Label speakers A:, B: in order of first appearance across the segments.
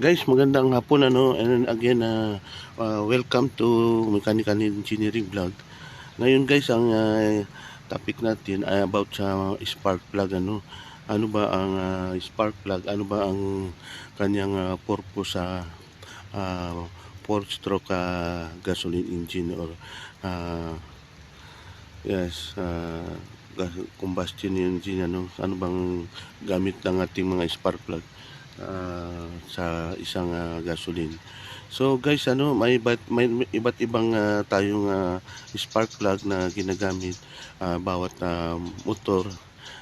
A: Guys, magandang hapon ano and again uh, uh, welcome to Mechanical Engineering Vlog. Ngayon guys, ang uh, topic natin ay about sa spark plug ano. Ano ba ang uh, spark plug? Ano ba ang kanyang uh, purpose sa uh, four stroke uh, gasoline engine or uh, yes, uh, combustion engine ano. Ano bang gamit ng ating mga spark plug? Ah, sa isang ah, gasoline. So guys, ano, may iba't, may iba't ibang ah, tayong ah, spark plug na ginagamit ah, bawat ah, motor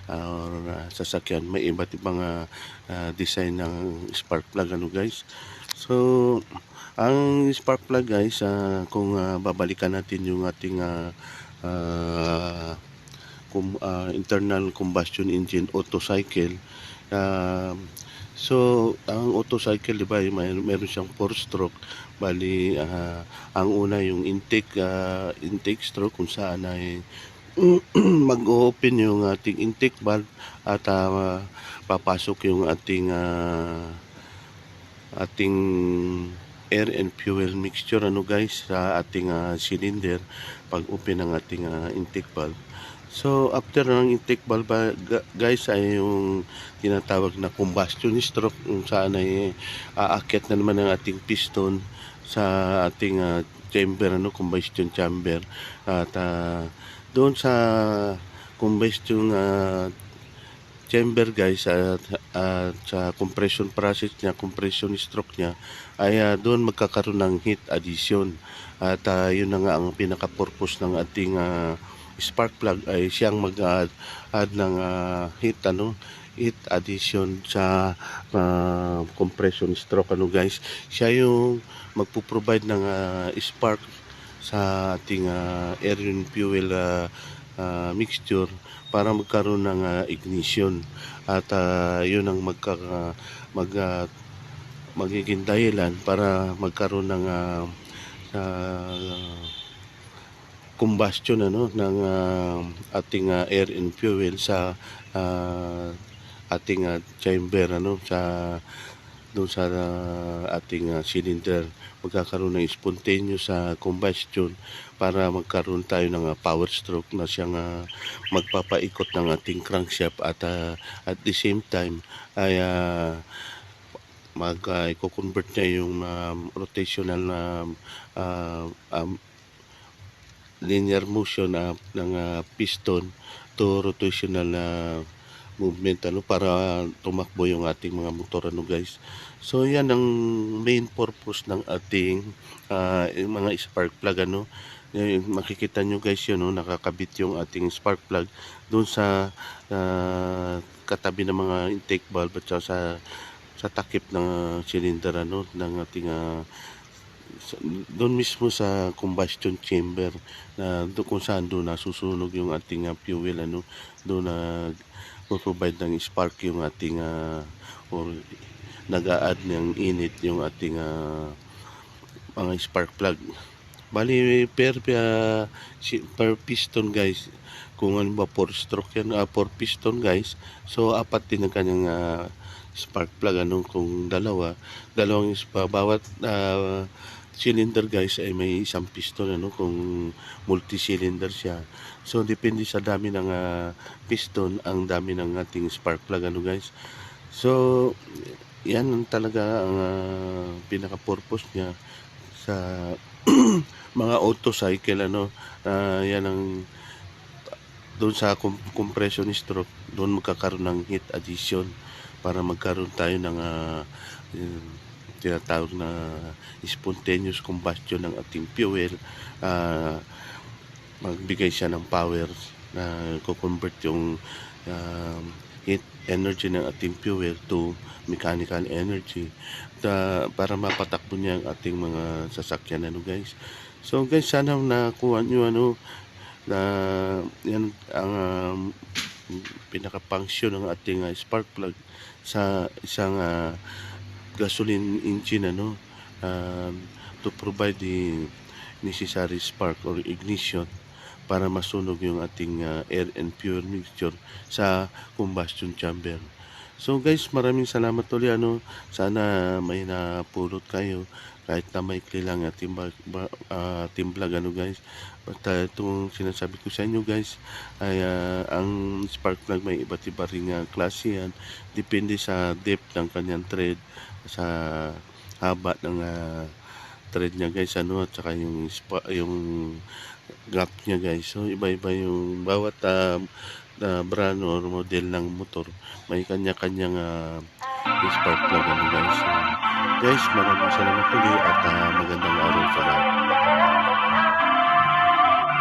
A: ah, or ah, sasakyan. May iba't ibang ah, ah, design ng spark plug ano guys. So ang spark plug guys, ah, kung ah, babalikan natin yung ating ah, ah, kum- ah, internal combustion engine auto cycle ah, So, ang motorcycle, di ba, may, meron siyang four stroke. Bali, ah, ang una yung intake, ah, intake stroke kung saan ay mag-open yung ating intake valve at ah, papasok yung ating ah, ating air and fuel mixture ano guys sa ating ah, cylinder pag open ng ating ah, intake valve. So after ng intake valve guys ay yung tinatawag na combustion stroke kung saan ay aakyat na naman ang ating piston sa ating ah, chamber ano combustion chamber. At ah, doon sa combustion ah, chamber guys at, at sa compression process niya compression stroke niya ay ah, doon magkakaroon ng heat addition. At ah, yun na nga ang pinaka purpose ng ating ah, spark plug ay siyang mag-add add ng ah, heat ano heat addition sa ah, compression stroke ano guys. Siya yung magpo-provide ng ah, spark sa ating ah, air and fuel ah, ah, mixture para magkaroon ng ah, ignition. At ah, yun ang magka mag ah, magiging dahilan para magkaroon ng ah, ah, combustion ano ng ah, ating ah, air and fuel sa ah, ating ah, chamber ano sa doon sa ah, ating ah, cylinder. Magkakaroon ng spontaneous sa combustion para magkaroon tayo ng ah, power stroke na siyang ah, magpapaikot ng ating crankshaft at ah, at the same time ay ah, mag uh, i-convert niya yung um, rotational na ah, um, linear motion na ng ah, piston to rotational na movement ano para tumakbo yung ating mga motor ano guys. So yan ang main purpose ng ating yung mga spark plug ano. Yung makikita nyo guys yun no, nakakabit yung ating spark plug doon sa ah, katabi ng mga intake valve at sa sa takip ng ah, cylinder ano ng ating sa- doon mismo sa combustion chamber na doon kung saan doon nasusunog yung ating ah, fuel ano doon na provide ng spark yung ating ah, or nag-a-add ng init yung ating ah, mga spark plug. Bali per si- per piston guys kung ano ba 4 stroke yan 4 piston guys so apat din ang kanyang ah, spark plug ano kung dalawa. Dalawang bawat ah, cylinder guys ay may isang piston ano kung multi-cylinder siya. So depende sa dami ng ah, piston ang dami ng ating spark plug ano guys. So yan ang talaga ang ah, pinaka-purpose niya sa mga auto cycle ano Ah, yan ang doon sa com- compression stroke doon magkakaroon ng heat addition para magkaroon tayo ng yung tinatawag na spontaneous combustion ng ating fuel. Ah, magbigay siya ng power na ko-convert yung um, heat energy ng ating fuel to mechanical energy. Ta, para mapatakbo niya ang ating mga sasakyan ano guys. So guys sana nakuha nyo ano na yan ang um, pinaka-function ng ating ah, spark plug sa isang ah, gasoline engine ano um, to provide the necessary spark or ignition para masunog yung ating ah, air and fuel mixture sa combustion chamber. So guys, maraming salamat ulit ano. Sana may napulot kayo kahit na maikli lang at timbag, ba, ah, timblag ano guys. Basta itong sinasabi ko sa inyo guys ay ah, ang spark plug may iba't iba ring ah, klase yan. Depende sa depth ng kanyang thread, sa haba ng ah, thread niya guys ano at saka yung spa, yung gap niya guys. So iba-iba yung bawat ah, ah, brand or model ng motor may kanya-kanyang ah, spark plug ano guys. So, guys, maraming salamat ulit at ah, magandang araw sa lahat.